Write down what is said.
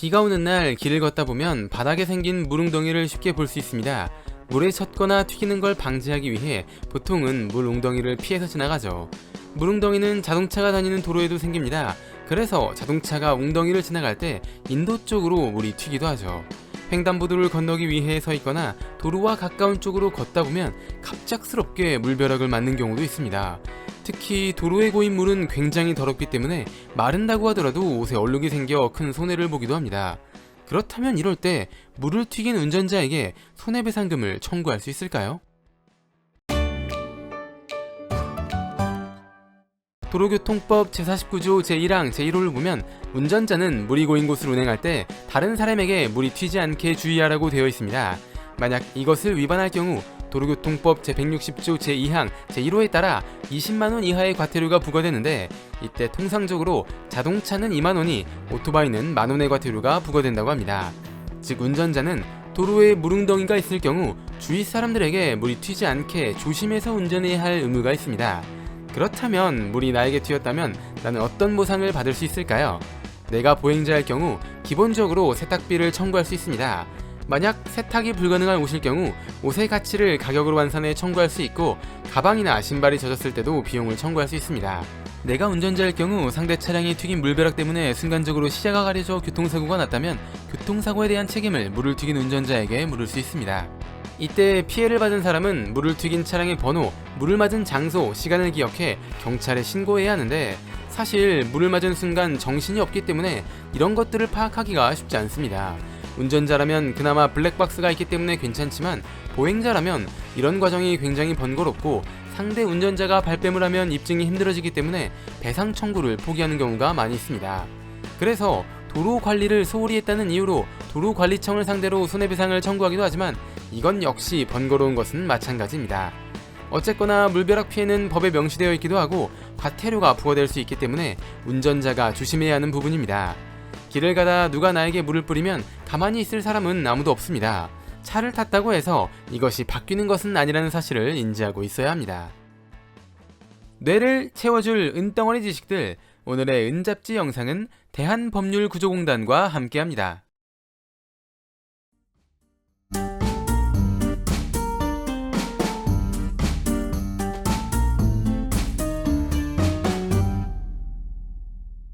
비가 오는 날 길을 걷다 보면 바닥에 생긴 물웅덩이를 쉽게 볼 수 있습니다. 물에 젖거나 튀기는 걸 방지하기 위해 보통은 물 웅덩이를 피해서 지나가죠. 물웅덩이는 자동차가 다니는 도로에도 생깁니다. 그래서 자동차가 웅덩이를 지나갈 때 인도 쪽으로 물이 튀기도 하죠. 횡단보도를 건너기 위해 서 있거나 도로와 가까운 쪽으로 걷다 보면 갑작스럽게 물벼락을 맞는 경우도 있습니다. 특히 도로에 고인 물은 굉장히 더럽기 때문에 마른다고 하더라도 옷에 얼룩이 생겨 큰 손해를 보기도 합니다. 그렇다면 이럴 때 물을 튀긴 운전자에게 손해배상금을 청구할 수 있을까요? 도로교통법 제49조 제1항 제1호를 보면 운전자는 물이 고인 곳을 운행할 때 다른 사람에게 물이 튀지 않게 주의하라고 되어 있습니다. 만약 이것을 위반할 경우 도로교통법 제160조 제2항 제1호에 따라 20만원 이하의 과태료가 부과되는데 이때 통상적으로 자동차는 2만원이 오토바이는 만원의 과태료가 부과된다고 합니다. 즉 운전자는 도로에 물웅덩이가 있을 경우 주위 사람들에게 물이 튀지 않게 조심해서 운전해야 할 의무가 있습니다. 그렇다면 물이 나에게 튀었다면 나는 어떤 보상을 받을 수 있을까요? 내가 보행자일 경우 기본적으로 세탁비를 청구할 수 있습니다. 만약 세탁이 불가능한 옷일 경우 옷의 가치를 가격으로 환산해 청구할 수 있고 가방이나 신발이 젖었을 때도 비용을 청구할 수 있습니다. 내가 운전자일 경우 상대 차량이 튀긴 물벼락 때문에 순간적으로 시야가 가려져 교통사고가 났다면 교통사고에 대한 책임을 물을 튀긴 운전자에게 물을 수 있습니다. 이때 피해를 받은 사람은 물을 튀긴 차량의 번호, 물을 맞은 장소, 시간을 기억해 경찰에 신고해야 하는데 사실 물을 맞은 순간 정신이 없기 때문에 이런 것들을 파악하기가 쉽지 않습니다. 운전자라면 그나마 블랙박스가 있기 때문에 괜찮지만 보행자라면 이런 과정이 굉장히 번거롭고 상대 운전자가 발뺌을 하면 입증이 힘들어지기 때문에 배상 청구를 포기하는 경우가 많이 있습니다. 그래서 도로 관리를 소홀히 했다는 이유로 도로관리청을 상대로 손해배상을 청구하기도 하지만 이건 역시 번거로운 것은 마찬가지입니다. 어쨌거나 물벼락 피해는 법에 명시되어 있기도 하고 과태료가 부과될 수 있기 때문에 운전자가 조심해야 하는 부분입니다. 길을 가다 누가 나에게 물을 뿌리면 가만히 있을 사람은 아무도 없습니다. 차를 탔다고 해서 이것이 바뀌는 것은 아니라는 사실을 인지하고 있어야 합니다. 뇌를 채워줄 은덩어리 지식들 오늘의 은잡지 영상은 대한법률구조공단과 함께합니다.